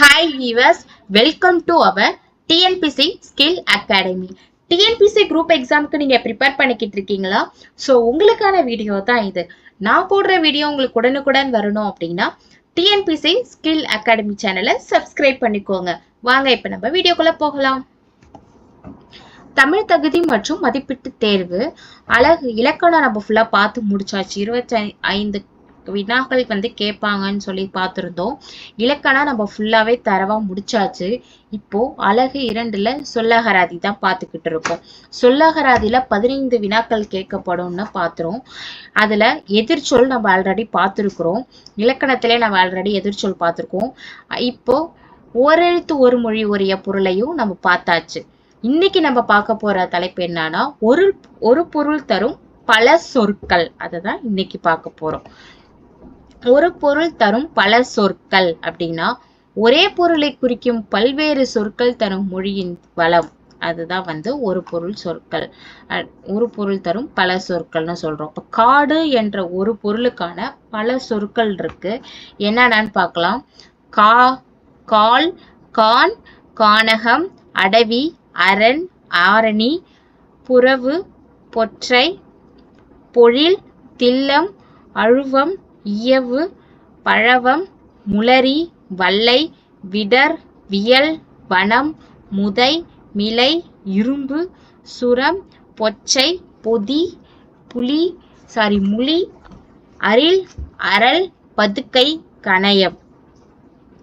Hi viewers welcome to our TNPSC skill academy TNPSC group எக்ஸாமுக்கு நீங்கள் prepare பண்ணிக்கிட்டு இருக்கீங்களா? ஸோ உங்களுக்கான வீடியோ தான் இது. நான் போடுற வீடியோ உங்களுக்கு உடனுக்குடன் வரணும் அப்படின்னா டிஎன்பிசி ஸ்கில் அகாடமி சேனலை சப்ஸ்கிரைப் பண்ணிக்கோங்க. வாங்க இப்போ நம்ம வீடியோக்குள்ளே போகலாம். தமிழ் தகுதி மற்றும் மதிப்பீட்டு தேர்வு. அழகு இலக்கணம் நம்ம ஃபுல்லாக பார்த்து முடிச்சாச்சு. இருபத்தி ஐந்து வினாக்கள் வந்து கேட்பாங்கன்னு சொல்லி பார்த்துருந்தோம். இலக்கணம் நம்ம ஃபுல்லாகவே தரவாக முடிச்சாச்சு. இப்போ அழகு இரண்டுல சொல்லகராதி தான் பார்த்துக்கிட்டு இருக்கோம். சொல்லகராதியில் பதினைந்து வினாக்கள் கேட்கப்படும்னு பார்த்துரும் அதில் எதிர்ச்சொல் நம்ம ஆல்ரெடி பார்த்துருக்குறோம். இலக்கணத்திலே நம்ம ஆல்ரெடி எதிர்ச்சொல் பார்த்துருக்கோம். இப்போ ஓரெழுத்து ஒரு மொழி உரிய பொருளையும் நம்ம பார்த்தாச்சு. இன்னைக்கு நம்ம பார்க்க போற தலைப்பு என்னன்னா ஒரு ஒரு பொருள் தரும் பல சொற்கள். அதை தான் இன்னைக்கு பார்க்க போறோம். ஒரு பொருள் தரும் பல சொற்கள் அப்படின்னா ஒரே பொருளை குறிக்கும் பல்வேறு சொற்கள் தரும் மொழியின் வளம். அதுதான் வந்து ஒரு பொருள் சொற்கள். ஒரு பொருள் தரும் பல சொற்கள்னு சொல்றோம். இப்போ காடு என்ற ஒரு பொருளுக்கான பல சொற்கள் இருக்கு. என்னென்னு பார்க்கலாம். கா கால் கான் கானகம் அடவி அரண் ஆரணி புறவு பொற்றை பொழில் தில்லம் அழுவம் இயவு பழவம் முளரி வல்லை விடர் வியல் வனம் முதை மிலை இரும்பு சுரம் பொச்சை பொதி புலி சாரி முளி அரில் அரல் பதுக்கை கணையம்.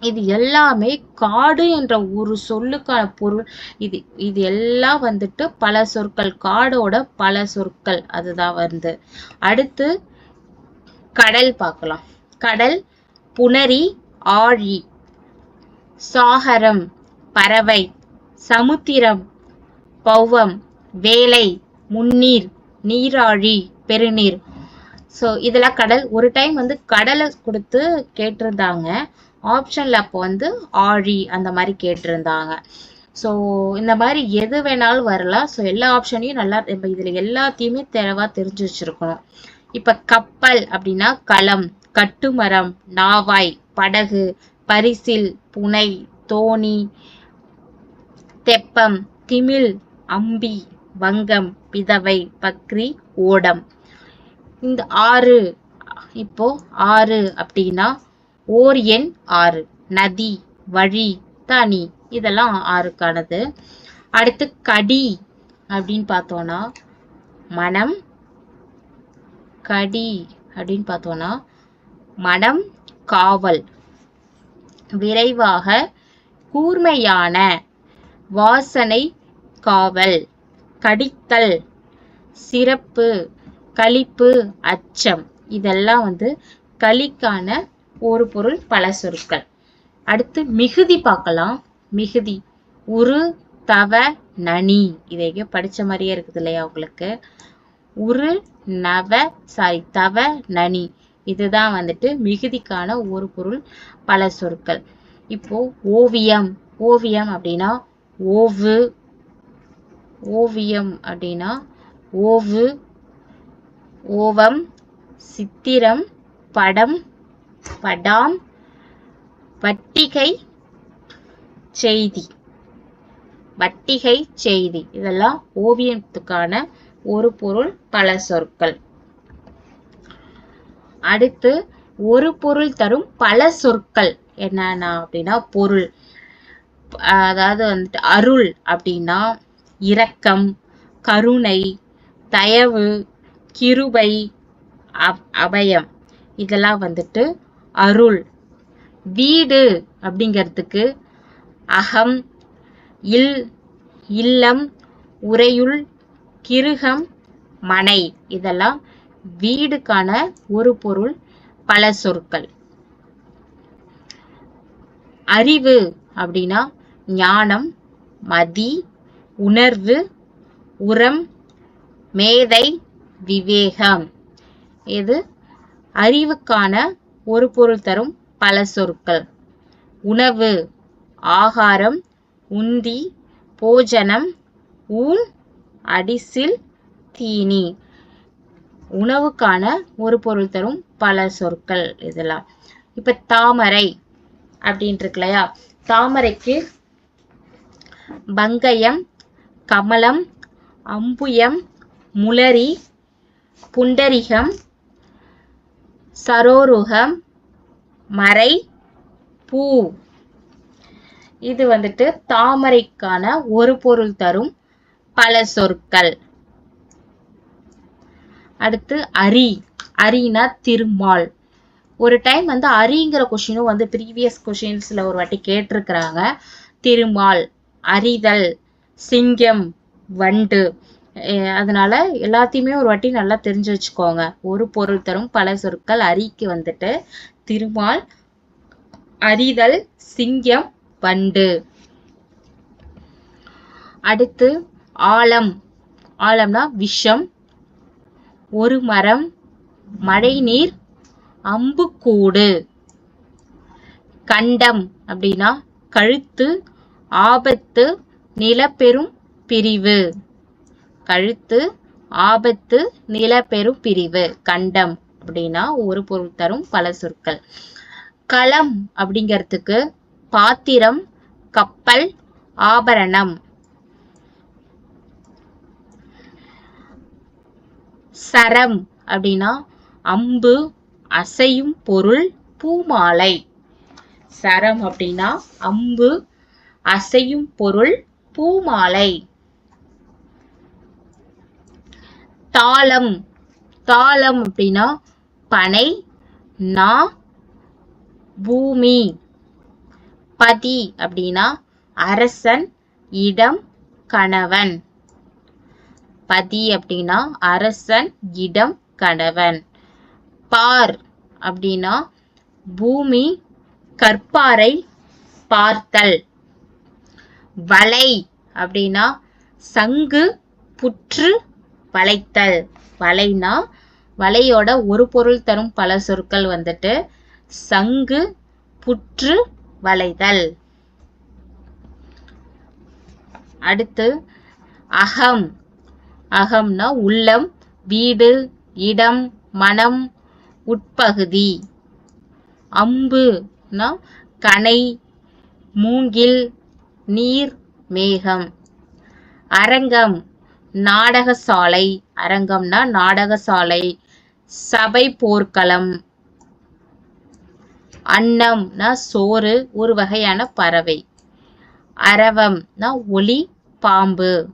இது எல்லாமே காடு என்ற ஒரு சொல்லுக்கான பொருள். இது இது எல்லாம் வந்துட்டு பல சொற்கள். காடோட பல சொற்கள். அதுதான் வந்து. அடுத்து கடல் பார்க்கலாம். கடல் புணரி ஆழி சாகரம் பறவை சமுத்திரம் பௌவம் வேலை முன்னீர் நீராழி பெருநீர். ஸோ இதெல்லாம் கடல். ஒரு டைம் வந்து கடலை கொடுத்து கேட்டிருந்தாங்க. ஆப்ஷனில் அப்போ வந்து ஆழி அந்த மாதிரி கேட்டிருந்தாங்க. ஸோ இந்த மாதிரி எது வேணாலும் வரலாம். ஸோ எல்லா ஆப்ஷனையும் நல்லா இப்போ இதில் எல்லாத்தையுமே தெளிவாக தெரிஞ்சு வச்சுருக்கணும். இப்போ கப்பல் அப்படின்னா களம் கட்டுமரம் நாவாய் படகு பரிசில் புனை தோணி தெப்பம் திமில் அம்பி வங்கம் பிதவை பக்ரி ஓடம். இந்த ஆறு இப்போ ஆறு அப்படின்னா ஓர் எண் ஆறு. நதி வழி தனி. இதெல்லாம் ஆறுக்கானது. அடுத்து கடி அப்படின்னு பார்த்தோம்னா மனம் கடி அப்படின்னு பார்த்தோம்னா மனம் காவல். விரைவாக கூர்மையான வாசனை காவல். கடித்தல் சிறப்பு களிப்பு அச்சம். இதெல்லாம் வந்து களிக்கான ஒரு பொருள் பல சொற்கள். அடுத்து மிகுதி பார்க்கலாம். மிகுதி. உரு தவ நனி. இதை படிச்ச மாதிரியே இருக்குது இல்லையா உங்களுக்கு? உரு நவ சாரி தவ நனி. இதுதான் வந்துட்டு மிகுதிக்கான ஒரு பொருள் பல சொற்கள். இப்போ ஓவியம். ஓவியம் அப்படின்னா ஓவு. ஓவியம் அப்படின்னா ஓவு. ஓவம் சித்திரம் படம் படாம் வட்டிகை செய்தி. வட்டிகை செய்தி. இதெல்லாம் ஓவியத்துக்கான ஒரு பொருள் பல சொற்கள். அடுத்து ஒரு பொருள் தரும் பல சொற்கள். என்னன்னா அப்படின்னா பொருள். அதாவது வந்துட்டு அருள் அப்படின்னா இரக்கம் கருணை தயவு கிருபை அபயம். இதெல்லாம் வந்துட்டு அருள். வீடு அப்படிங்கிறதுக்கு அகம் இல் இல்லம் உரையுள் கிருகம் மனை இதெல்லாம் வீடுக்கான ஒரு பொருள் பல சொற்கள். அறிவு அப்படின்னா ஞானம் மதி உணர்வு உரம் மேதை விவேகம். இது அறிவுக்கான ஒரு பொருள் தரும் பல சொற்கள். உணவு ஆகாரம் உந்தி போஜனம் ஊன் அடிசில் தீனி. உணவுக்கான ஒரு பொருள் தரும் பல சொற்கள் இதெல்லாம். இப்ப தாமரை அப்படின்ட்டு இருக்கு இல்லையா தாமரைக்கு பங்கயம் கமலம் அம்புயம் முளரி புண்டரிகம் சரோருகம் மறை பூ. இது வந்துட்டு தாமரைக்கான ஒரு பொருள் தரும் பல சொற்கள். அடுத்து அரி. அரினா திருமால். ஒரு டைம் வந்து அரிங்கிற கொஷினும் வந்து ப்ரீவியஸ் கொஷின்ஸ்ல ஒரு வாட்டி கேட்டிருக்கிறாங்க. திருமால் அரிதல் சிங்கம் வண்டு. அதனால எல்லாத்தையுமே ஒரு வாட்டி நல்லா தெரிஞ்சு வச்சுக்கோங்க. ஒரு பொருள் தரும் பல சொற்கள் அரிக்கு வந்துட்டு. திருமால் அரிதல் சிங்கம் வண்டு. அடுத்து ஆலம் ஆழம்னா விஷம் ஒரு மரம் மழைநீர் அம்புக்கூடு. கண்டம் அப்படின்னா கழுத்து ஆபத்து நிலப்பெரும் பிரிவு. கழுத்து ஆபத்து நிலப்பெரும் பிரிவு. கண்டம் அப்படின்னா ஒரு பொருள் தரும் பல சொற்கள். களம் அப்படிங்கிறதுக்கு பாத்திரம் கப்பல் ஆபரணம். சரம் அப்படின்னா அம்பு அசையும் பொருள் பூமாலை. சரம் அப்படின்னா அம்பு அசையும் பொருள் பூமாலை. தாளம். தாளம் அப்படின்னா பனை நா பூமி. பதி அப்படின்னா அரசன் இடம் கணவன். பதி அப்படின்னா அரசன் இடம் கணவன். பார் அப்படின்னா பூமி கற்பாரை பார்த்தல். வளை அப்படின்னா சங்கு புற்று வளைத்தல். வலைனா வலையோட ஒரு பொருள் தரும் பல சொற்கள் வந்துட்டு. சங்கு புற்று வளைதல். அடுத்து அகம் அகம்னா உள்ளம் வீடு இடம் மனம் உட்பகுதி. அம்புனா கனை மூங்கில் நீர் மேகம். அரங்கம் நாடகசாலை. அரங்கம்னா நாடகசாலை. சபை போர்க்களம். அன்னம்னா சோறு ஒரு வகையான பறவை. அரவம்னா ஒளி பாம்பு.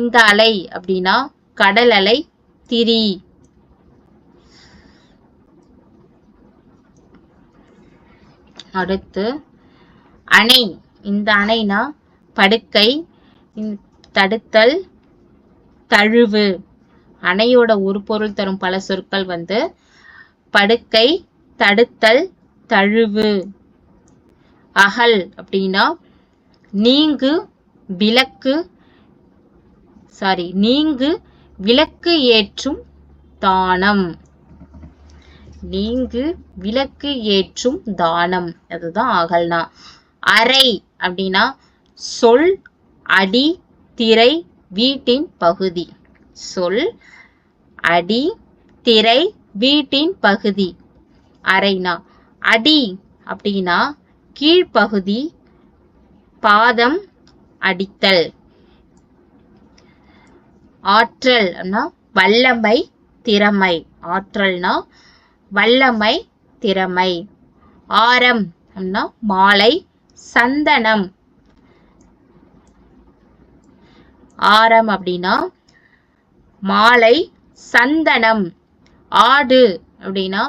இந்த அலை அப்படின்னா கடல் அலை திரி. அடுத்து அணை. இந்த அணைனா படுக்கை தடுத்தல் தழுவு. அணையோட ஒரு பொருள் தரும் பல சொற்கள் வந்து படுக்கை தடுத்தல் தழுவு. அகல் அப்படின்னா நீங்கு விளக்கு சாரி நீங்கு விளக்கு ஏற்றும் தானம். நீங்கு விளக்கு ஏற்றும் தானம். அதுதான் அகல்னா அறை அப்படின்னா சொல் அடி திரை வீட்டின் பகுதி. சொல் அடி திரை வீட்டின் பகுதி. அறைனா அடி அப்படின்னா கீழ்ப்பகுதி பாதம் அடித்தல். ஆற்றல்னா வல்லமை திறமை. ஆற்றல்னா வல்லமை திறமை. ஆரம் அப்படின்னா மாலை சந்தனம். ஆரம் அப்படின்னா மாலை சந்தனம். ஆடு அப்படின்னா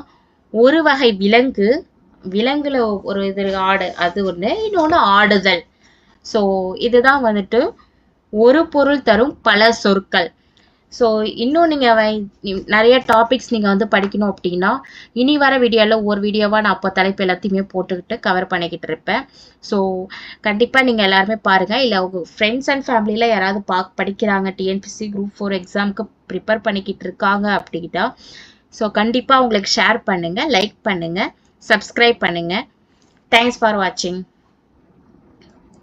ஒரு வகை விலங்கு. விலங்குல ஒரு இது ஆடு. அது ஒண்ணு. இன்னொன்னு ஆடுதல். ஸோ இதுதான் வந்துட்டு ஒரு பொருள் தரும் பல சொற்கள். ஸோ இன்னும் நீங்கள் நிறைய டாபிக்ஸ் நீங்கள் வந்து படிக்கணும் அப்படின்னா இனி வர வீடியோவில் ஒரு வீடியோவாக நான் அப்போ தலைப்பு எல்லாத்தையுமே போட்டுக்கிட்டு கவர் பண்ணிக்கிட்டு இருப்பேன். ஸோ கண்டிப்பாக நீங்கள் எல்லாருமே பாருங்கள் இல்லை உங்கள் ஃப்ரெண்ட்ஸ் அண்ட் ஃபேமிலியில் யாராவது பா படிக்கிறாங்க டிஎன்பிசி குரூப் ஃபோர் எக்ஸாமுக்கு ப்ரிப்பேர் பண்ணிக்கிட்டு இருக்காங்க அப்படின்னா ஸோ கண்டிப்பாக உங்களுக்கு ஷேர் பண்ணுங்கள் லைக் பண்ணுங்கள் சப்ஸ்கிரைப் பண்ணுங்கள் தேங்க்ஸ் ஃபார் வாட்சிங்